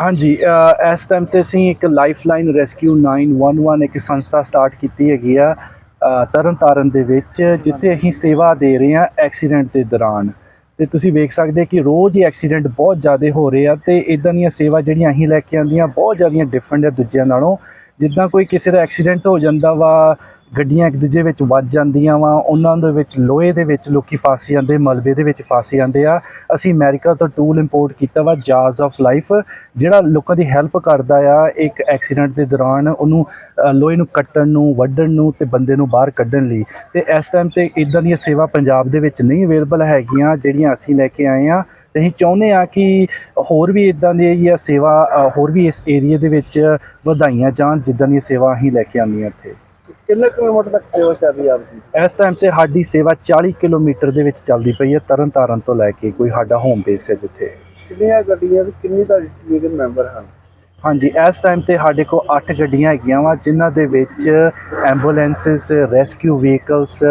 ਹਾਂਜੀ ਇਸ ਟਾਈਮ ਤੇ ਅਸੀਂ ਇੱਕ ਲਾਈਫਲਾਈਨ ਰੈਸਕਿਊ 911 ਇੱਕ ਸੰਸਥਾ ਸਟਾਰਟ ਕੀਤੀ ਹੈਗੀ ਆ ਤਰਨਤਾਰਨ ਦੇ ਵਿੱਚ, ਜਿੱਥੇ ਅਸੀਂ ਸੇਵਾ ਦੇ ਰਹੇ ਹਾਂ ਐਕਸੀਡੈਂਟ ਦੇ ਦੌਰਾਨ। ਤੇ ਤੁਸੀਂ ਵੇਖ ਸਕਦੇ ਕਿ ਰੋਜ਼ ਹੀ ਐਕਸੀਡੈਂਟ ਬਹੁਤ ਜ਼ਿਆਦਾ ਹੋ ਰਹੇ ਆ ਤੇ ਇਦਾਂ ਦੀਆਂ ਸੇਵਾ ਜਿਹੜੀਆਂ ਅਸੀਂ ਲੈ ਕੇ ਆਉਂਦੀਆਂ ਬਹੁਤ ਜ਼ਿਆਦੀਆਂ ਡਿਫਰੈਂਟ ਆ ਦੂਜਿਆਂ ਨਾਲੋਂ। ਜਿੱਦਾਂ ਕੋਈ ਕਿਸੇ ਦਾ ਐਕਸੀਡੈਂਟ ਹੋ ਜਾਂਦਾ ਵਾ ਗੱਡੀਆਂ ਇੱਕ ਦੂਜੇ ਵਿੱਚ ਵੱਜ ਜਾਂਦੀਆਂ ਵਾ, ਉਹਨਾਂ ਦੇ ਵਿੱਚ ਲੋਹੇ ਦੇ ਵਿੱਚ ਲੋਕੀ ਫਸ ਜਾਂਦੇ, ਮਲਬੇ ਦੇ ਵਿੱਚ ਫਸ ਜਾਂਦੇ ਆ। ਅਸੀਂ ਅਮਰੀਕਾ ਤੋਂ ਟੂਲ ਇੰਪੋਰਟ ਕੀਤਾ ਵਾ ਜਾਜ਼ ਆਫ ਲਾਈਫ ਜਿਹੜਾ ਲੋਕਾਂ ਦੀ ਹੈਲਪ ਕਰਦਾ ਆ, ਇੱਕ ਐਕਸੀਡੈਂਟ ਦੇ ਦੌਰਾਨ ਉਹਨੂੰ ਲੋਹੇ ਨੂੰ ਕੱਟਣ ਨੂੰ, ਵੱਢਣ ਨੂੰ ਤੇ ਬੰਦੇ ਨੂੰ ਬਾਹਰ ਕੱਢਣ ਲਈ। ਤੇ ਇਸ ਟਾਈਮ ਤੇ ਇਦਾਂ ਦੀਆਂ ਸੇਵਾ ਪੰਜਾਬ ਦੇ ਵਿੱਚ ਨਹੀਂ ਅਵੇਲੇਬਲ ਹੈਗੀਆਂ, ਜਿਹੜੀਆਂ ਅਸੀਂ ਲੈ ਕੇ ਆਏ ਆ। ਤੇ ਅਸੀਂ ਚਾਹੁੰਦੇ ਆ ਕਿ ਹੋਰ ਵੀ ਇਦਾਂ ਦੀ ਇਹ ਸੇਵਾ ਹੋਰ ਵੀ ਇਸ ਏਰੀਆ ਦੇ ਵਿੱਚ ਵਧਾਈਆਂ ਜਾਣ, ਜਿੱਦਾਂ ਦੀਆਂ ਸੇਵਾ ਅਸੀਂ ਲੈ ਕੇ ਆਉਂਦੀਆਂ ਇੱਥੇ। ਕਿੰਨੇ ਕਿਲੋਮੀਟਰ ਤੱਕ ਸੇਵਾ ਚੱਲ ਰਹੀ ਹੈ ਆਪਦੀ? ਇਸ ਟਾਈਮ ਤੇ ਸਾਡੀ ਸੇਵਾ 40 ਕਿਲੋਮੀਟਰ ਦੇ ਵਿੱਚ ਚੱਲਦੀ ਪਈ ਹੈ ਤਰਨਤਾਰਨ ਤੋਂ ਲੈ ਕੇ ਕੋਈ ਸਾਡਾ ਹੋਮ ਬੇਸ ਹੈ ਜਿੱਥੇ। ਕਿੰਨੀਆਂ ਗੱਡੀਆਂ ਤੇ ਕਿੰਨੀ ਤੁਹਾਡੀ ਟੀਮ ਦੇ ਮੈਂਬਰ ਹਨ? ਹਾਂਜੀ ਇਸ ਟਾਈਮ ਤੇ ਸਾਡੇ ਕੋਲ 8 ਗੱਡੀਆਂ ਹੈਗੀਆਂ ਵਾ ਜਿਨ੍ਹਾਂ ਦੇ ਵਿੱਚ ਐਂਬੂਲੈਂਸਸ ਰੈਸਕਿਊ ਵਹੀਕਲਸ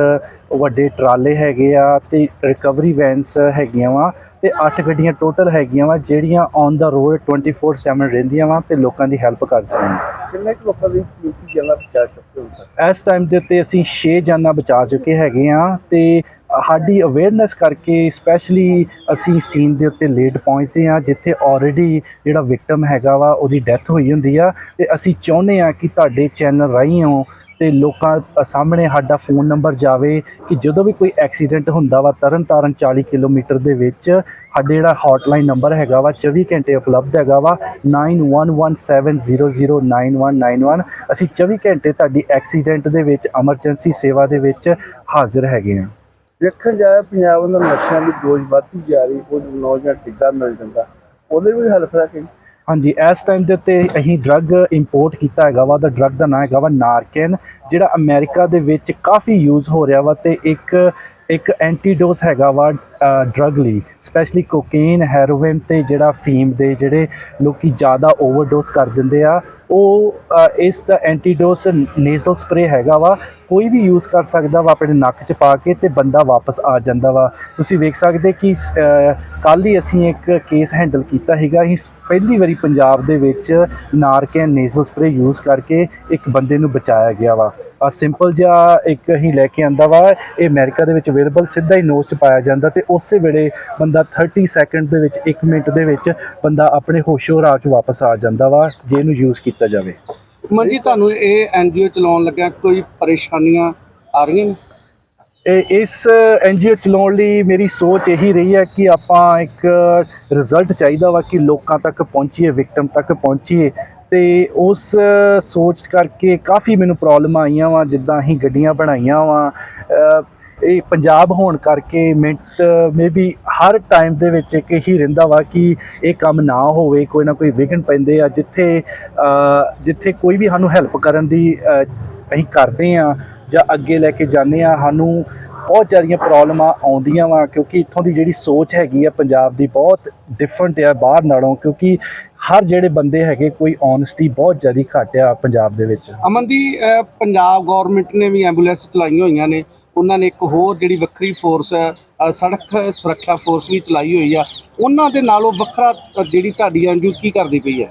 ਵੱਡੇ ਟਰਾਲੇ ਹੈਗੇ ਆ ਤੇ ਰਿਕਵਰੀ ਵੈਨਸ ਹੈਗੀਆਂ ਵਾ ਤੇ 8 ਗੱਡੀਆਂ ਟੋਟਲ ਹੈਗੀਆਂ ਵਾ ਜਿਹੜੀਆਂ ਔਨ ਦਾ ਰੋਡ 24/7 ਰਹਿੰਦੀਆਂ ਵਾ ਤੇ ਲੋਕਾਂ ਦੀ ਹੈਲਪ ਕਰਦੀਆਂ ਨੇ। ਕਿੰਨੇ ਕੁ ਲੋਕਾਂ ਦੀ ਕੀਮਤੀ ਜਾਨਾਂ ਬਚਾ ਚੁੱਕੇ ਹੋ ਇਸ ਟਾਈਮ ਦੇ ਉੱਤੇ ਅਸੀਂ 6 ਜਾਨਾਂ ਬਚਾ ਚੁੱਕੇ ਹੈਗੇ ਆ ਤੇ ਸਾਡੀ ਅਵੇਅਰਨੈਸ ਕਰਕੇ ਸਪੈਸ਼ਲੀ ਅਸੀਂ ਸੀਨ ਦੇ ਉੱਤੇ ਲੇਟ ਪਹੁੰਚਦੇ ਆ ਜਿੱਥੇ ਆਲਰੇਡੀ ਜਿਹੜਾ ਵਿਕਟਮ ਹੈਗਾ ਵਾ, ਉਹਦੀ ਡੈਥ ਹੋਈ ਹੁੰਦੀ ਆ। ਤੇ ਅਸੀਂ ਚਾਹੁੰਦੇ ਆ ਕਿ ਤੁਹਾਡੇ ਚੈਨਲ ਰਾਹੀਂ ਹੋ ਤੇ ਲੋਕਾਂ ਸਾਹਮਣੇ ਸਾਡਾ ਫੋਨ ਨੰਬਰ ਜਾਵੇ ਕਿ ਜਦੋਂ ਵੀ ਕੋਈ ਐਕਸੀਡੈਂਟ ਹੁੰਦਾ ਵਾ ਤਰਨ ਤਾਰਨ 40 ਕਿਲੋਮੀਟਰ ਦੇ ਵਿੱਚ ਸਾਡੇ ਜਿਹੜਾ ਹੌਟਲਾਈਨ ਨੰਬਰ ਹੈਗਾ ਵਾ 24 ਘੰਟੇ ਉਪਲਬਧ ਹੈਗਾ ਵਾ 9117009191 ਅਸੀਂ 24 ਘੰਟੇ ਤੁਹਾਡੀ ਐਕਸੀਡੈਂਟ ਦੇ ਵਿੱਚ ਐਮਰਜੈਂਸੀ ਸੇਵਾ ਦੇ ਵਿੱਚ ਹਾਜ਼ਰ ਹੈਗੇ ਹਾਂ। ਵੇਖਣ ਜਾਏ ਪੰਜਾਬ ਅੰਦਰ ਨਸ਼ਿਆਂ ਦੀ ਡੋਜ਼ ਵੱਧਦੀ ਜਾ ਰਹੀ, ਕੁਝ ਨੌਜਵਾਨ ਟਿੱਕਾ ਮਿਲ ਜਾਂਦਾ। ਉਹਦੇ ਵੀ ਹੈਲਪ ਰੱਖੀ ਹਾਂਜੀ, ਇਸ ਟਾਈਮ ਦੇ ਉੱਤੇ ਅਸੀਂ ਡਰੱਗ ਇੰਪੋਰਟ ਕੀਤਾ ਹੈਗਾ ਵਾ ਦਾ ਡਰੱਗ ਦਾ ਨਾਮ ਹੈਗਾ ਵਾ ਨਾਰਕਨ ਜਿਹੜਾ ਅਮਰੀਕਾ ਦੇ ਵਿੱਚ ਕਾਫੀ ਯੂਜ਼ ਹੋ ਰਿਹਾ ਵਾ ਤੇ ਇੱਕ ਇੱਕ ਐਂਟੀਡੋਸ ਹੈਗਾ ਵਾ ਡਰੱਗ ਲਈ ਸਪੈਸ਼ਲੀ ਕੋਕੇਨ ਹੈਰੋਇਨ ਤੇ ਜਿਹੜਾ ਫੀਮ ਦੇ ਜਿਹੜੇ ਲੋਕੀ ਜ਼ਿਆਦਾ ਓਵਰਡੋਸ ਕਰ ਦਿੰਦੇ ਆ, ਉਹ ਇਸ ਦਾ ਐਂਟੀਡੋਸ ਨੇਜ਼ਲ ਸਪਰੇ ਹੈਗਾ ਵਾ, ਕੋਈ ਵੀ ਯੂਜ਼ ਕਰ ਸਕਦਾ ਵਾ ਆਪਣੇ ਨੱਕ 'ਚ ਪਾ ਕੇ ਤੇ ਬੰਦਾ ਵਾਪਸ ਆ ਜਾਂਦਾ ਵਾ। ਤੁਸੀਂ ਵੇਖ ਸਕਦੇ ਕਿ ਕੱਲ ਹੀ ਅਸੀਂ ਇੱਕ ਕੇਸ ਹੈਂਡਲ ਕੀਤਾ ਹੈਗਾ ਅਸੀਂ ਪਹਿਲੀ ਵਾਰੀ ਪੰਜਾਬ ਦੇ ਵਿੱਚ ਨਾਰਕੈਨ ਨੇਜ਼ਲ ਸਪਰੇ ਯੂਜ਼ ਕਰਕੇ ਇੱਕ ਬੰਦੇ ਨੂੰ ਬਚਾਇਆ ਗਿਆ ਵਾ। ਆ ਸਿੰਪਲ ਜਿਹਾ ਇੱਕ ਹੀ ਲੈ ਕੇ ਆਂਦਾ ਵਾ, ਇਹ ਅਮਰੀਕਾ ਦੇ ਵਿੱਚ ਅਵੇਲੇਬਲ ਸਿੱਧਾ ਹੀ ਨੋਜ਼ 'ਚ ਪਾਇਆ ਜਾਂਦਾ ਤੇ ਉਸੇ ਵੇਲੇ ਬੰਦਾ 30 ਸੈਕਿੰਡ ਦੇ ਵਿੱਚ 1 ਮਿੰਟ ਦੇ ਵਿੱਚ ਬੰਦਾ ਆਪਣੇ ਹੋਸ਼ੋ ਰਾਜ ਵਾਪਸ ਆ ਜਾਂਦਾ ਵਾ ਜੇ ਇਹਨੂੰ ਯੂਜ਼ ਕੀਤਾ ਜਾਵੇ। ਮਨ ਜੀ ਤੁਹਾਨੂੰ ਇਹ ਐਨਜੀਓ ਚਲਾਉਣ ਲੱਗਿਆ ਕੋਈ ਪਰੇਸ਼ਾਨੀਆਂ ਆ ਰਹੀਆਂ ਨੇ? ਇਹ ਇਸ ਐਨਜੀਓ ਚਲਾਉਣ ਲਈ ਮੇਰੀ ਸੋਚ ਇਹੀ ਰਹੀ ਹੈ ਕਿ ਆਪਾਂ ਇੱਕ ਰਿਜ਼ਲਟ ਚਾਹੀਦਾ ਵਾ ਕਿ ਲੋਕਾਂ ਤੱਕ ਪਹੁੰਚੀਏ ਵਿਕਟਮ ਤੱਕ ਪਹੁੰਚੀਏ। ਤੇ ਉਸ ਸੋਚ ਕਰਕੇ ਕਾਫੀ ਮੈਨੂੰ ਪ੍ਰੋਬਲਮ ਆਈਆਂ ਵਾ ਜਿੱਦਾਂ ਅਸੀਂ ਗੱਡੀਆਂ ਬਣਾਈਆਂ ਵਾ। ਇਹ ਪੰਜਾਬ ਹੋਣ ਕਰਕੇ ਮਿੰਟ ਮੇਬੀ ਹਰ ਟਾਈਮ ਦੇ ਵਿੱਚ ਇੱਕ ਹੀ ਰਹਿੰਦਾ ਵਾ ਕਿ ਇਹ ਕੰਮ ਨਾ ਹੋਵੇ, ਕੋਈ ਨਾ ਕੋਈ ਵਿਘਨ ਪੈਂਦੇ ਆ, ਜਿੱਥੇ ਜਿੱਥੇ ਕੋਈ ਵੀ ਸਾਨੂੰ ਹੈਲਪ ਕਰਨ ਦੀ ਅਸੀਂ ਕਰਦੇ ਆ ਜਾਂ ਅੱਗੇ ਲੈ ਕੇ ਜਾਂਦੇ ਆ, ਸਾਨੂੰ ਬਹੁਤ ਜ਼ਿਆਦੀਆਂ ਪ੍ਰੋਬਲਮਾਂ ਆਉਂਦੀਆਂ ਵਾ, ਕਿਉਂਕਿ ਇੱਥੋਂ ਦੀ ਜਿਹੜੀ ਸੋਚ ਹੈਗੀ ਆ ਪੰਜਾਬ ਦੀ ਬਹੁਤ ਡਿਫਰੈਂਟ ਆ ਬਾਹਰ ਨਾਲੋਂ, ਕਿਉਂਕਿ ਹਰ ਜਿਹੜੇ ਬੰਦੇ ਹੈਗੇ, ਕੋਈ ਓਨੈਸਟੀ ਬਹੁਤ ਜ਼ਿਆਦਾ ਘੱਟ ਆ ਪੰਜਾਬ ਦੇ ਵਿੱਚ। ਅਮਨ ਦੀ ਪੰਜਾਬ ਗਵਰਨਮੈਂਟ ਨੇ ਵੀ ਐਂਬੂਲੈਂਸ ਚਲਾਈਆਂ ਹੋਈਆਂ ਨੇ। ਉਹਨਾਂ ਨੇ ਇੱਕ ਹੋਰ ਜਿਹੜੀ ਵੱਖਰੀ ਫੋਰਸ ਹੈ ਸੜਕ ਸੁਰੱਖਿਆ ਫੋਰਸ ਵੀ ਚਲਾਈ ਹੋਈ ਆ ਉਹਨਾਂ ਦੇ ਨਾਲੋਂ ਵੱਖਰਾ ਜਿਹੜੀ ਤੁਹਾਡੀ ਐਨਜੀਓ ਕੀ ਕਰਦੀ ਪਈ ਹੈ?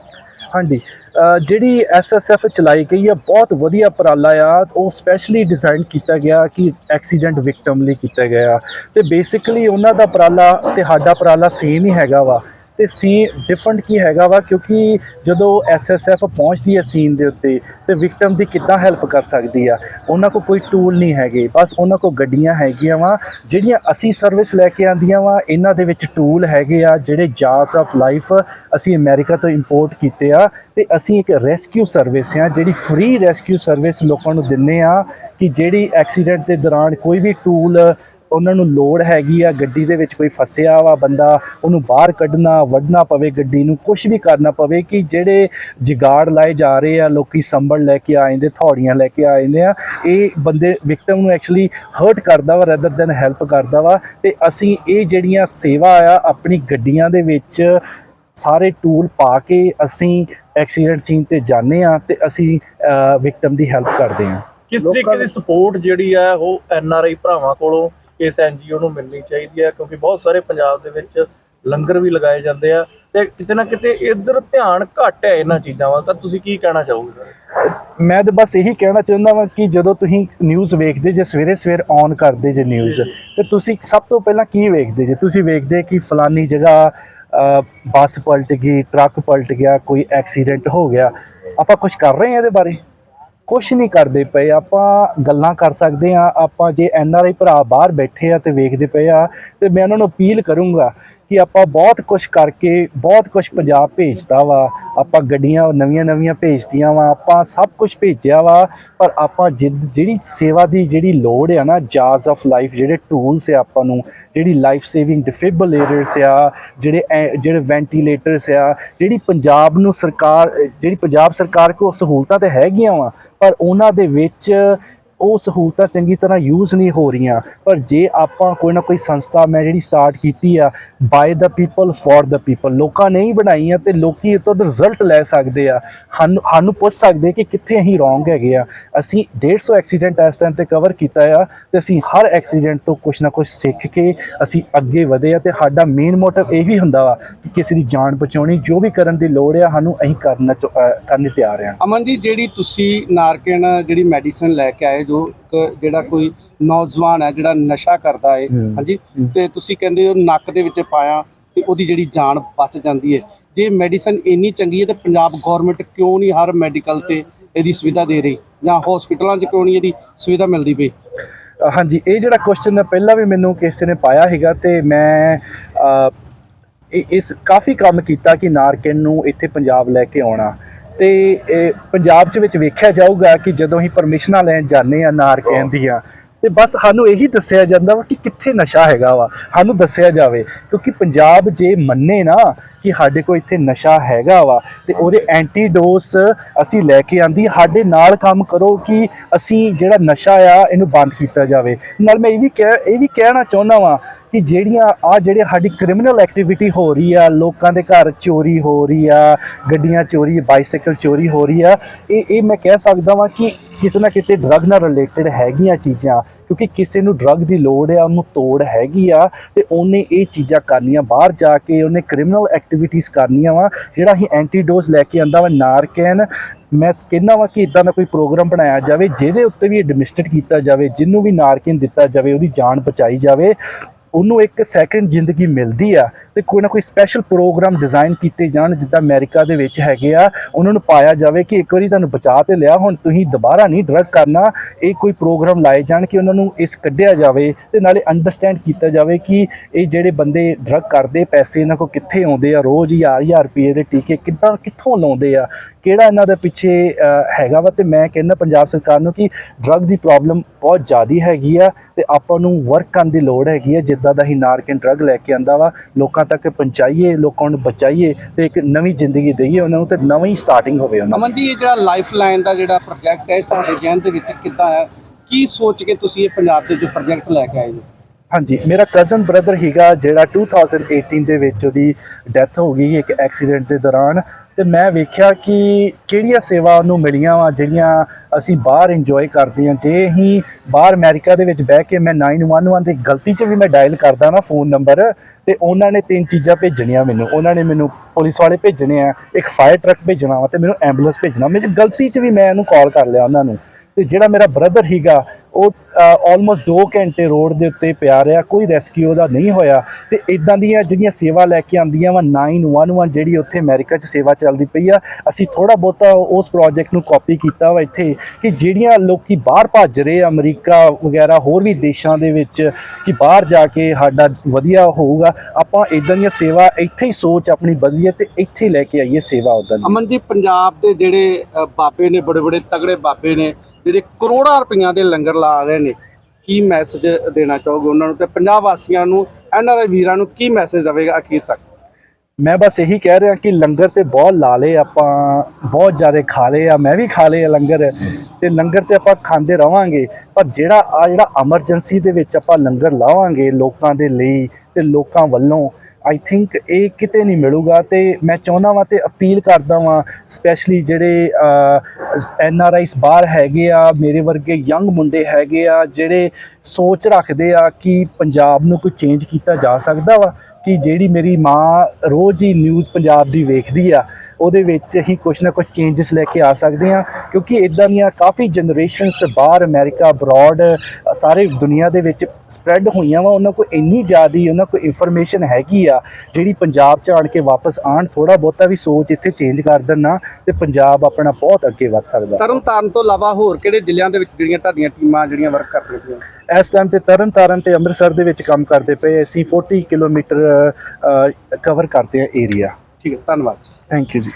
ਹਾਂਜੀ ਅ, ਜਿਹੜੀ ਐਸਐਸਐਫ ਚਲਾਈ ਗਈ ਆ ਬਹੁਤ ਵਧੀਆ ਉਪਰਾਲਾ ਆ ਉਹ ਸਪੈਸ਼ਲੀ ਡਿਜ਼ਾਈਨ ਕੀਤਾ ਗਿਆ ਕਿ ਐਕਸੀਡੈਂਟ ਵਿਕਟਮ ਲਈ ਕੀਤਾ ਗਿਆ ਤੇ ਬੇਸਿਕਲੀ ਉਹਨਾਂ ਦਾ ਉਪਰਾਲਾ ਤੇ ਸਾਡਾ ਉਪਰਾਲਾ ਸੇਮ ਹੀ ਹੈਗਾ ਵਾ। ਤੇ ਸੀ ਡਿਫਰੈਂਟ ਕੀ ਹੈਗਾ ਵਾ? ਕਿਉਂਕਿ ਜਦੋਂ ਐਸਐਸਐਫ ਪਹੁੰਚਦੀ ਹੈ ਸੀਨ ਦੇ ਉੱਤੇ, ਤੇ ਵਿਕਟਮ ਦੀ ਕਿੱਦਾਂ ਹੈਲਪ ਕਰ ਸਕਦੀ ਆ? ਉਹਨਾਂ ਕੋਲ ਕੋਈ ਟੂਲ ਨਹੀਂ ਹੈਗੇ। ਬਸ ਉਹਨਾਂ ਕੋਲ ਗੱਡੀਆਂ ਹੈਗੀਆਂ ਵਾ, ਜਿਹੜੀਆਂ ਅਸੀਂ ਸਰਵਿਸ ਲੈ ਕੇ ਆਂਦੀਆਂ ਵਾ, ਇਹਨਾਂ ਦੇ ਵਿੱਚ ਟੂਲ ਹੈਗੇ ਆ, ਜਿਹੜੇ ਜਾਸ ਆਫ ਲਾਈਫ ਅਸੀਂ ਅਮਰੀਕਾ ਤੋਂ ਇੰਪੋਰਟ ਕੀਤੇ ਆ, ਤੇ ਅਸੀਂ ਇੱਕ ਰੈਸਕਿਊ ਸਰਵਿਸ ਆ, ਜਿਹੜੀ ਫ੍ਰੀ ਰੈਸਕਿਊ ਸਰਵਿਸ ਲੋਕਾਂ ਨੂੰ ਦਿੰਨੇ ਆ, ਕਿ ਜਿਹੜੀ ਐਕਸੀਡੈਂਟ ਦੇ ਦੌਰਾਨ ਕੋਈ ਵੀ ਟੂਲ ਉਹਨਾਂ ਨੂੰ ਲੋੜ ਹੈਗੀ ਆ ਗੱਡੀ ਦੇ ਵਿੱਚ ਕੋਈ ਫਸਿਆ ਵਾ ਬੰਦਾ ਉਹਨੂੰ ਬਾਹਰ ਕੱਢਣਾ ਵੱਢਣਾ ਪਵੇ ਗੱਡੀ ਨੂੰ ਕੁਝ ਵੀ ਕਰਨਾ ਪਵੇ ਕਿ ਜਿਹੜੇ ਜਿਗਾੜ ਲਾਏ ਜਾ ਰਹੇ ਆ ਲੋਕੀ ਸੰਭਲ ਲੈ ਕੇ ਆ ਜਾਂਦੇ ਥੌੜੀਆਂ ਲੈ ਕੇ ਆ ਜਾਂਦੇ ਆ ਇਹ ਬੰਦੇ ਵਿਕਟਮ ਨੂੰ ਐਕਚੁਅਲੀ ਹਰਟ ਕਰਦਾ ਵਾ ਰਦਰ ਦੈਨ ਹੈਲਪ ਕਰਦਾ ਵਾ ਤੇ ਅਸੀਂ ਇਹ ਜਿਹੜੀਆਂ ਸੇਵਾ ਆ ਆਪਣੀ ਗੱਡੀਆਂ ਦੇ ਵਿੱਚ ਸਾਰੇ ਟੂਲ ਪਾ ਕੇ ਅਸੀਂ ਐਕਸੀਡੈਂਟ ਸੀਨ ਤੇ ਜਾਂਦੇ ਆ ਤੇ ਅਸੀਂ ਵਿਕਟਮ ਦੀ ਹੈਲਪ ਕਰਦੇ ਆ। ਕਿਸ ਤਰੀਕੇ ਦੀ ਸਪੋਰਟ ਜਿਹੜੀ ਹੈ ਉਹ ਐਨ ਆਰ ਆਈ ਭਰਾਵਾਂ ਕੋਲੋਂ ਇਸ ਐਨਜੀਓ ਨੂੰ ਮਿਲਣੀ ਚਾਹੀਦੀ ਹੈ ਕਿਉਂਕਿ ਬਹੁਤ ਸਾਰੇ ਪੰਜਾਬ ਦੇ ਵਿੱਚ ਲੰਗਰ ਵੀ ਲਗਾਏ ਜਾਂਦੇ ਆ ਤੇ ਕਿਤੇ ਨਾ ਕਿਤੇ ਇੱਧਰ ਧਿਆਨ ਘੱਟ ਹੈ ਇਹਨਾਂ ਚੀਜ਼ਾਂ ਵੱਲ। ਤਾਂ ਤੁਸੀਂ ਕੀ ਕਹਿਣਾ ਚਾਹੋਗੇ? ਮੈਂ ਤਾਂ ਬਸ ਇਹੀ ਕਹਿਣਾ ਚਾਹੁੰਦਾ ਵਾਂ ਕਿ ਜਦੋਂ ਤੁਸੀਂ ਨਿਊਜ਼ ਵੇਖਦੇ ਜੇ ਸਵੇਰੇ ਸਵੇਰ ਔਨ ਕਰਦੇ ਜੇ ਨਿਊਜ਼ ਤੇ ਤੁਸੀਂ ਸਭ ਤੋਂ ਪਹਿਲਾਂ ਕੀ ਵੇਖਦੇ ਜੇ? ਤੁਸੀਂ ਵੇਖਦੇ ਕਿ ਫਲਾਨੀ ਜਗ੍ਹਾ ਬੱਸ ਪਲਟ ਗਈ ਟਰੱਕ ਪਲਟ ਗਿਆ ਕੋਈ ਐਕਸੀਡੈਂਟ ਹੋ ਗਿਆ। ਆਪਾਂ ਕੁਝ ਕਰ ਰਹੇ ਹਾਂ ਇਹਦੇ ਬਾਰੇ? ਕੁਝ ਨਹੀਂ ਕਰਦੇ ਪਏ। ਆਪਾਂ ਗੱਲਾਂ ਕਰ ਸਕਦੇ ਆ ਆਪਾਂ ਜੇ ਐਨ ਆਰ ਆਈ ਭਰਾ ਬਾਹਰ ਬੈਠੇ ਆ ਤੇ ਵੇਖਦੇ ਪਏ ਆ ਤੇ ਮੈਂ ਉਹਨਾਂ ਨੂੰ ਅਪੀਲ ਕਰੂੰਗਾ ਕਿ ਆਪਾਂ ਬਹੁਤ ਕੁਝ ਕਰਕੇ, ਬਹੁਤ ਕੁਝ ਪੰਜਾਬ ਭੇਜਦਾ ਵਾ। ਆਪਾਂ ਗੱਡੀਆਂ ਨਵੀਆਂ ਨਵੀਆਂ ਭੇਜਦੀਆਂ ਵਾ, ਆਪਾਂ ਸਭ ਕੁਝ ਭੇਜਿਆ ਵਾ। ਪਰ ਆਪਾਂ ਜਿੱਦ- ਜਿਹੜੀ ਸੇਵਾ ਦੀ ਜਿਹੜੀ ਲੋੜ ਆ ਨਾ ਜਾਜ਼ ਆਫ ਲਾਈਫ ਜਿਹੜੇ ਟੂਲਸ ਆ ਆਪਾਂ ਨੂੰ, ਜਿਹੜੀ ਲਾਈਫ ਸੇਵਿੰਗ ਡਿਫਿਬਰਿਲੇਟਰਸ ਆ, ਜਿਹੜੇ ਐ- ਜਿਹੜੇ ਵੈਂਟੀਲੇਟਰਸ ਆ, ਜਿਹੜੀ ਪੰਜਾਬ ਨੂੰ ਸਰਕਾਰ, ਜਿਹੜੀ ਪੰਜਾਬ ਸਰਕਾਰ ਕੋ ਸਹੂਲਤਾਂ ਤੇ ਹੈਗੀਆਂ ਵਾ, ਪਰ ਉਹਨਾਂ ਦੇ ਵਿੱਚ ਉਹ ਸਹੂਲਤਾਂ ਚੰਗੀ ਤਰ੍ਹਾਂ ਯੂਜ਼ ਨਹੀਂ ਹੋ ਰਹੀਆਂ। ਪਰ ਜੇ ਆਪਾਂ ਕੋਈ ਨਾ ਕੋਈ ਸੰਸਥਾ ਮੈਂ ਜਿਹੜੀ ਸਟਾਰਟ ਕੀਤੀ ਆ by the people for the people ਲੋਕਾਂ ਨੇ ਹੀ ਬਣਾਈ ਆ ਤੇ ਲੋਕੀ ਇਹ ਤੋਂ ਰਿਜ਼ਲਟ ਲੈ ਸਕਦੇ ਆ। ਸਾਨੂੰ ਸਾਨੂੰ ਪੁੱਛ ਸਕਦੇ ਕਿ ਕਿੱਥੇ ਅਸੀਂ ਰੋਂਗ ਹੈਗੇ ਆ। ਅਸੀਂ 150 ਐਕਸੀਡੈਂਟ ਇਸ ਟਾਈਮ ਤੇ ਕਵਰ ਕੀਤਾ ਆ ਤੇ ਅਸੀਂ ਹਰ ਐਕਸੀਡੈਂਟ ਤੋਂ ਕੁਝ ਨਾ ਕੁਝ ਸਿੱਖ ਕੇ ਅਸੀਂ ਅੱਗੇ ਵਧੇ ਆ ਤੇ ਸਾਡਾ ਮੇਨ ਮੋਟਿਵ ਇਹ ਵੀ ਹੁੰਦਾ ਵਾ ਕਿ ਕਿਸੇ ਦੀ ਜਾਨ ਬਚਾਉਣੀ, ਜੋ ਵੀ ਕਰਨ ਦੀ ਲੋੜ ਆ, ਸਾਨੂੰ ਅਸੀਂ ਕਰਨਾ ਚਾਹ- ਅਹ ਤਿਆਰ ਆ। ਅਮਨ ਜੀ ਜਿਹੜੀ ਤੁਸੀਂ ਨਾਰਕਨ ਜਿਹੜੀ ਮੈਡੀਸਨ ਲੈ ਕੇ ਆਏ ਜੋ ਜਿਹੜਾ ਕੋਈ ਨੌਜਵਾਨ ਹੈ ਜਿਹੜਾ ਨਸ਼ਾ ਕਰਦਾ ਹੈ ਹੂੰ। ਹਾਂਜੀ? ਤੇ ਤੁਸੀਂ ਕਹਿੰਦੇ ਹੋ ਨੱਕ ਦੇ ਵਿੱਚ ਪਾਇਆ ਤੇ ਉਹਦੀ ਜਿਹੜੀ ਜਾਨ ਬਚ ਜਾਂਦੀ ਹੈ। ਜੇ ਮੈਡੀਸਨ ਇੰਨੀ ਚੰਗੀ ਹੈ ਤਾਂ ਪੰਜਾਬ ਗਵਰਨਮੈਂਟ ਕਿਉਂ ਨਹੀਂ ਹਰ ਮੈਡੀਕਲ ਤੇ ਇਹਦੀ ਸੁਵਿਧਾ ਦੇ ਰਹੀ? ਜਾਂ ਹਸਪੀਟਲਾਂ 'ਚ ਕਿਉਂ ਨਹੀਂ ਇਹਦੀ ਸੁਵਿਧਾ ਮਿਲਦੀ ਪਈ? ਹਾਂਜੀ ਇਹ ਜਿਹੜਾ ਕੁਐਸਚਨ ਪਹਿਲਾਂ ਵੀ ਮੈਨੂੰ ਕਿਸੇ ਨੇ ਪਾਇਆ ਹੈਗਾ ਤੇ ਮੈਂ ਇਸ ਕਾਫੀ ਕੰਮ ਕੀਤਾ ਕਿ ਨਾਰਕਨ ਨੂੰ ਇੱਥੇ ਪੰਜਾਬ ਲੈ ਕੇ ਆਉਣਾ। ਤੇ ਪੰਜਾਬ 'ਚ ਵਿੱਚ ਵੇਖਿਆ ਜਾਊਗਾ ਕਿ ਜਦੋਂ ਅਸੀਂ ਪਰਮਿਸ਼ਨਾਂ ਲੈਣ ਜਾਂਦੇ ਆ ਨਾਰਕਨ ਦੀਆਂ ਤੇ ਬਸ ਸਾਨੂੰ ਇਹੀ ਦੱਸਿਆ ਜਾਂਦਾ ਵਾ ਕਿ ਕਿੱਥੇ ਨਸ਼ਾ ਹੈਗਾ ਵਾ। ਸਾਨੂੰ ਦੱਸਿਆ ਜਾਵੇ, ਕਿਉਂਕਿ ਪੰਜਾਬ ਜੇ ਮੰਨੇ ਨਾ ਕਿ ਸਾਡੇ ਕੋਲ ਇੱਥੇ ਨਸ਼ਾ ਹੈਗਾ ਵਾ ਤੇ ਉਹਦੇ ਐਂਟੀਡੋਸ ਅਸੀਂ ਲੈ ਕੇ ਆਂਦੀ, ਸਾਡੇ ਨਾਲ ਕੰਮ ਕਰੋ ਕਿ ਅਸੀਂ ਜਿਹੜਾ ਨਸ਼ਾ ਆ, ਇਹਨੂੰ ਬੰਦ ਕੀਤਾ ਜਾਵੇ। ਨਾਲ ਮੈਂ ਇਹ ਵੀ ਕਹਿ, ਇਹ ਵੀ ਕਹਿਣਾ ਚਾਹੁੰਦਾ ਵਾਂ ਕਿ ਜਿਹੜੀਆਂ ਆ ਜਿਹੜੇ ਸਾਡੀ ਕ੍ਰਿਮੀਨਲ ਐਕਟੀਵਿਟੀ ਹੋ ਰਹੀ ਆ, ਲੋਕਾਂ ਦੇ ਘਰ ਚੋਰੀ ਹੋ ਰਹੀ ਆ, ਗੱਡੀਆਂ ਚੋਰੀ ਬਾਈਸਾਈਕਲ ਚੋਰੀ ਹੋ ਰਹੀ ਆ, ਇਹ ਇਹ ਮੈਂ ਕਹਿ ਸਕਦਾ ਵਾਂ ਕਿ ਕਿਤੇ ਨਾ ਕਿਤੇ ਡਰਗ ਨਾਲ ਰਿਲੇਟਡ ਹੈਗੀਆਂ ਚੀਜ਼ਾਂ। ਕਿਉਂਕਿ ਕਿਸੇ ਨੂੰ ਡਰੱਗ ਦੀ ਲੋੜ ਆ, ਉਹਨੂੰ ਤੋੜ ਹੈਗੀ ਆ ਤੇ ਉਹਨੇ ਇਹ ਚੀਜ਼ਾਂ ਕਰਨੀਆਂ। ਬਾਹਰ ਜਾ ਕੇ ਉਹਨੇ ਕ੍ਰਿਮੀਨਲ ਐਕਟੀਵਿਟੀਜ਼ ਕਰਨੀਆਂ ਵਾ, ਜਿਹੜਾ ਹੀ ਐਂਟੀਡੋਸ ਲੈ ਕੇ ਆਂਦਾ ਵਾ, ਨਾਰਕੈਨ। ਮੈਂ ਕਹਿੰਦਾ ਵਾ ਕਿ ਇਦਾਂ ਦਾ ਕੋਈ ਪ੍ਰੋਗਰਾਮ ਬਣਾਇਆ ਜਾਵੇ, ਜਿਹਦੇ ਉੱਤੇ ਵੀ ਐਡਮਿਨਿਸਟ੍ਰੇਟ ਕੀਤਾ ਜਾਵੇ, ਜਿਹਨੂੰ ਵੀ ਨਾਰਕੈਨ ਦਿੱਤਾ ਜਾਵੇ, ਉਹਦੀ ਜਾਨ ਬਚਾਈ ਜਾਵੇ। ਉਹਨੂੰ ਇੱਕ ਸੈਕਿੰਡ ਜ਼ਿੰਦਗੀ ਮਿਲਦੀ ਆ ਤੇ ਕੋਈ ਨਾ ਕੋਈ ਸਪੈਸ਼ਲ ਪ੍ਰੋਗਰਾਮ ਡਿਜ਼ਾਈਨ ਕੀਤੇ ਜਾਣ, ਜਿੱਦਾਂ ਅਮਰੀਕਾ ਦੇ ਵਿੱਚ ਹੈਗੇ ਆ, ਉਹਨਾਂ ਨੂੰ ਪਾਇਆ ਜਾਵੇ ਕਿ ਇੱਕ ਵਾਰੀ ਤੁਹਾਨੂੰ ਬਚਾ ਤੇ ਲਿਆ, ਹੁਣ ਤੁਸੀਂ ਦੁਬਾਰਾ ਨਹੀਂ ਡਰਗ ਕਰਨਾ, ਇਹ ਕੋਈ ਪ੍ਰੋਗਰਾਮ ਲਾਏ ਜਾਣ ਕਿ ਉਹਨਾਂ ਨੂੰ ਇਸ ਕੱਢਿਆ ਜਾਵੇ ਤੇ ਨਾਲੇ ਅੰਡਰਸਟੈਂਡ ਕੀਤਾ ਜਾਵੇ ਕਿ ਇਹ ਜਿਹੜੇ ਬੰਦੇ ਡਰਗ ਕਰਦੇ, ਪੈਸੇ ਇਹਨਾਂ ਕੋਲ ਕਿੱਥੇ ਆਉਂਦੇ ਆ, ਰੋਜ਼ ਹਜ਼ਾਰ ਹਜ਼ਾਰ ਰੁਪਏ ਦੇ ਟੀਕੇ ਕਿੱਦਾਂ, ਕਿੱਥੋਂ ਲਾਉਂਦੇ ਆ ਕਿਹੜਾ ਇਹਨਾਂ ਦੇ ਪਿੱਛੇ ਹੈਗਾ ਵਾ? ਤੇ ਮੈਂ ਕਹਿੰਦਾ ਪੰਜਾਬ ਸਰਕਾਰ ਨੂੰ ਕਿ ਡਰਗ ਦੀ ਪ੍ਰੋਬਲਮ ਬਹੁਤ ਜ਼ਿਆਦੀ ਹੈਗੀ ਆ ਤੇ ਆਪਾਂ ਨੂੰ ਵਰਕ ਕਰਨ ਦੀ ਲੋੜ ਹੈਗੀ ਆ ਜਿੱਦਾਂ ਦਾ ਹੀ ਨਾਰਕਨ ਡਰਗ ਲੈ ਕੇ ਆਂਦਾ ਵਾ ਲੋਕਾਂ ਤੱਕ ਪਹੁੰਚਾਈਏ ਲੋਕਾਂ ਨੂੰ ਬਚਾਈਏ ਤੇ ਇੱਕ ਨਵੀਂ ਜ਼ਿੰਦਗੀ ਦਈਏ ਉਹਨਾਂ ਨੂੰ ਤੇ ਨਵੀਂ ਸਟਾਰਟਿੰਗ ਹੋਵੇ ਉਹਨਾਂ। ਅਮਨ ਜੀ ਇਹ ਜਿਹੜਾ ਲਾਈਫ ਲਾਈਨ ਦਾ ਜਿਹੜਾ ਪ੍ਰੋਜੈਕਟ ਹੈ ਤੁਹਾਡੇ ਜਹਨ ਦੇ ਵਿੱਚ ਕਿੱਦਾਂ ਹੈ ਕੀ ਸੋਚ ਕੇ ਤੁਸੀਂ ਇਹ ਪੰਜਾਬ ਦੇ ਜੋ ਪ੍ਰੋਜੈਕਟ ਲੈ ਕੇ ਆਏ ਹੋ? ਹਾਂਜੀ ਮੇਰਾ ਕਜ਼ਨ ਬ੍ਰਦਰ ਹੀਗਾ ਜਿਹੜਾ 2018 ਦੇ ਵਿੱਚ ਉਹਦੀ ਡੈਥ ਹੋ ਗਈ ਇੱਕ ਐਕਸੀਡੈਂਟ ਦੇ ਦੌਰਾਨ। ਤੇ ਮੈਂ ਵੇਖਿਆ ਕਿ ਕਿਹੜੀਆਂ ਸੇਵਾ ਉਹਨੂੰ ਮਿਲੀਆਂ ਵਾ, ਜਿਹੜੀਆਂ ਅਸੀਂ ਬਾਹਰ ਇੰਜੋਏ ਕਰਦੇ ਹਾਂ। ਜੇ ਹੀ ਬਾਹਰ ਅਮਰੀਕਾ ਦੇ ਵਿੱਚ ਬਹਿ ਕੇ ਮੈਂ 911 ਤੇ ਗਲਤੀ 'ਚ ਵੀ ਮੈਂ ਡਾਇਲ ਕਰਦਾ ਨਾ ਫੋਨ ਨੰਬਰ ਤੇ ਉਹਨਾਂ ਨੇ ਤਿੰਨ ਚੀਜ਼ਾਂ ਭੇਜਣੀਆਂ ਮੈਨੂੰ। ਉਹਨਾਂ ਨੇ ਮੈਨੂੰ ਪੁਲਿਸ ਵਾਲੇ ਭੇਜਣੇ ਆ, ਇੱਕ ਫਾਇਰ ਟਰੱਕ ਭੇਜਣਾ ਵਾ ਤੇ ਮੈਨੂੰ ਐਂਬੂਲੈਂਸ ਭੇਜਣਾ। ਮੇਰੀ ਗਲਤੀ 'ਚ ਵੀ ਮੈਂ ਇਹਨੂੰ ਕਾਲ ਕਰ ਲਿਆ ਉਹਨਾਂ ਨੂੰ। ਤੇ ਜਿਹੜਾ ਮੇਰਾ ਬ੍ਰਦਰ ਹੀਗਾ ਉਹ ਆਲਮੋਸਟ 2 ਘੰਟੇ ਰੋਡ ਦੇ ਉੱਤੇ ਪਿਆ ਰਿਹਾ, ਕੋਈ ਰੈਸਕਿਊ ਉਹਦਾ ਨਹੀਂ ਹੋਇਆ। ਤੇ ਇਦਾਂ ਦੀਆਂ ਜਿਹੜੀਆਂ ਸੇਵਾ ਲੈ ਕੇ ਆਂਦੀਆਂ ਵਾ 911 ਜਿਹੜੀ ਉੱਥੇ ਅਮਰੀਕਾ 'ਚ ਸੇਵਾ ਚੱਲਦੀ ਪਈ ਆ, ਅਸੀਂ ਥੋੜਾ ਬਹੁਤਾ ਉਸ ਪ੍ਰੋਜੈਕਟ ਨੂੰ ਕਾਪੀ ਕੀਤਾ ਵਾ ਇੱਥੇ ਕਿ ਜਿਹੜੀਆਂ ਲੋਕੀ ਬਾਹਰ ਭੱਜ ਰਹੇ ਆ, ਅਮਰੀਕਾ ਵਗੈਰਾ, ਹੋਰ ਵੀ ਦੇਸ਼ਾਂ ਦੇ ਵਿੱਚ, ਕਿ ਬਾਹਰ ਜਾ ਕੇ ਸਾਡਾ ਵਧੀਆ ਹੋਊਗਾ, ਆਪਾਂ ਇਦਾਂ ਦੀਆਂ ਸੇਵਾ ਇੱਥੇ ਹੀ ਸੋਚ ਆਪਣੀ ਬਦਲੀਏ ਤੇ ਇੱਥੇ ਲੈ ਕੇ ਆਈਏ ਸੇਵਾ ਉਦਾਂ ਦੀ। ਅਮਨ ਜੀ, ਪੰਜਾਬ ਦੇ ਜਿਹੜੇ ਬਾਬੇ ਨੇ ਬੜੇ ਬੜੇ ਤਗੜੇ ਬਾਬੇ ਨੇ, ਜਿਹੜੇ ਕਰੋੜਾਂ ਰੁਪਈਆਂ ਦੇ ਲੰਗਰ ਲਾ ਰਹੇ ਨੇ। ਕੀ ਮੈਸੇਜ ਦੇਣਾ ਚਾਹੋਗੇ ਉਹਨਾਂ ਨੂੰ ਤੇ ਪੰਜਾਬ ਵਾਸੀਆਂ ਨੂੰ, ਇਹਨਾਂ ਦੇ ਵੀਰਾਂ ਨੂੰ ਕੀ ਮੈਸੇਜ ਦੇਵੇਗਾ ਅਖੀਰ ਤੱਕ? ਮੈਂ ਬਸ ਇਹੀ ਕਹਿ ਰਿਹਾ ਕਿ ਲੰਗਰ ਤੇ ਬਹੁਤ ਲਾ ਲਏ ਆਪਾਂ, ਬਹੁਤ ਜ਼ਿਆਦਾ ਖਾ ਲਏ ਆ, ਮੈਂ ਵੀ ਖਾ ਲਏ ਆ ਲੰਗਰ। ਤੇ ਲੰਗਰ ਤੇ ਆਪਾਂ ਖਾਂਦੇ ਰਵਾਂਗੇ, ਪਰ ਜਿਹੜਾ ਆ ਜਿਹੜਾ ਐਮਰਜੈਂਸੀ ਦੇ ਵਿੱਚ ਆਪਾਂ ਲੰਗਰ ਲਾਵਾਂਗੇ ਲੋਕਾਂ ਦੇ ਲਈ ਤੇ ਲੋਕਾਂ ਵੱਲੋਂ ਆਈ ਥਿੰਕ ਇਹ ਕਿਤੇ ਨਹੀਂ ਮਿਲੂਗਾ ਤੇ ਮੈਂ ਚਾਹੁੰਦਾ ਵਾਂ ਤੇ ਅਪੀਲ ਕਰਦਾ ਵਾਂ ਸਪੈਸ਼ਲੀ ਜਿਹੜੇ ਐਨ ਆਰ ਆਈਸ ਬਾਹਰ ਹੈਗੇ ਆ, ਮੇਰੇ ਵਰਗੇ ਯੰਗ ਮੁੰਡੇ ਹੈਗੇ ਆ, ਜਿਹੜੇ ਸੋਚ ਰੱਖਦੇ ਆ ਕਿ ਪੰਜਾਬ ਨੂੰ ਕੋਈ ਚੇਂਜ ਕੀਤਾ ਜਾ ਸਕਦਾ ਵਾ, ਕਿ ਜਿਹੜੀ ਮੇਰੀ ਮਾਂ ਰੋਜ਼ ਹੀ ਨਿਊਜ਼ ਪੰਜਾਬ ਦੀ ਵੇਖਦੀ ਆ ਉਹਦੇ ਵਿੱਚ ਹੀ ਕੁਝ ਨਾ ਕੁਝ ਚੇਂਜਸ ਲੈ ਕੇ ਆ ਸਕਦੇ ਆ ਕਿਉਂਕਿ ਇਦਾਂ ਦੀਆਂ ਕਾਫੀ ਜਨਰੇਸ਼ਨਸ ਬਾਹਰ ਅਮਰੀਕਾ ਅਬਰਾਡ ਸਾਰੇ ਦੁਨੀਆ ਦੇ ਵਿੱਚ ਸਪਰੈਡ ਹੋਈਆਂ ਵਾ ਉਹਨਾਂ ਕੋਲ ਇੰਨੀ ਜ਼ਿਆਦੀ ਉਹਨਾਂ ਕੋਲ ਇਨਫੋਰਮੇਸ਼ਨ ਹੈਗੀ ਆ ਜਿਹੜੀ ਪੰਜਾਬ ਚ ਆਣ ਕੇ ਵਾਪਸ ਆਣ ਥੋੜਾ ਬਹੁਤਾ ਵੀ ਸੋਚ ਇੱਥੇ ਚੇਂਜ ਕਰ ਦੇਣ ਤੇ ਪੰਜਾਬ ਆਪਣਾ ਬਹੁਤ ਅੱਗੇ ਵੱਧ ਸਕਦਾ। ਤਰਨ ਤਾਰਨ ਤੋਂ ਇਲਾਵਾ ਹੋਰ ਕਿਹੜੇ ਜ਼ਿਲ੍ਹਿਆਂ ਦੇ ਵਿੱਚ ਜਿਹੜੀਆਂ ਤੁਹਾਡੀਆਂ ਟੀਮਾਂ ਜਿਹੜੀਆਂ ਵਰਕ ਕਰ ਰਹੀਆਂ ਇਸ ਟਾਈਮ ਤੇ ਤਰਨ ਤਾਰਨ ਤੇ ਅੰਮ੍ਰਿਤਸਰ ਦੇ ਵਿੱਚ ਕੰਮ ਕਰਦੇ ਪਏ ਅਸੀਂ 40 ਕਿਲੋਮੀਟਰ ਕਵਰ ਕਰਦੇ ਆ ਏਰੀਆ ਠੀਕ ਹੈ ਧੰਨਵਾਦ ਥੈਂਕ ਯੂ ਜੀ।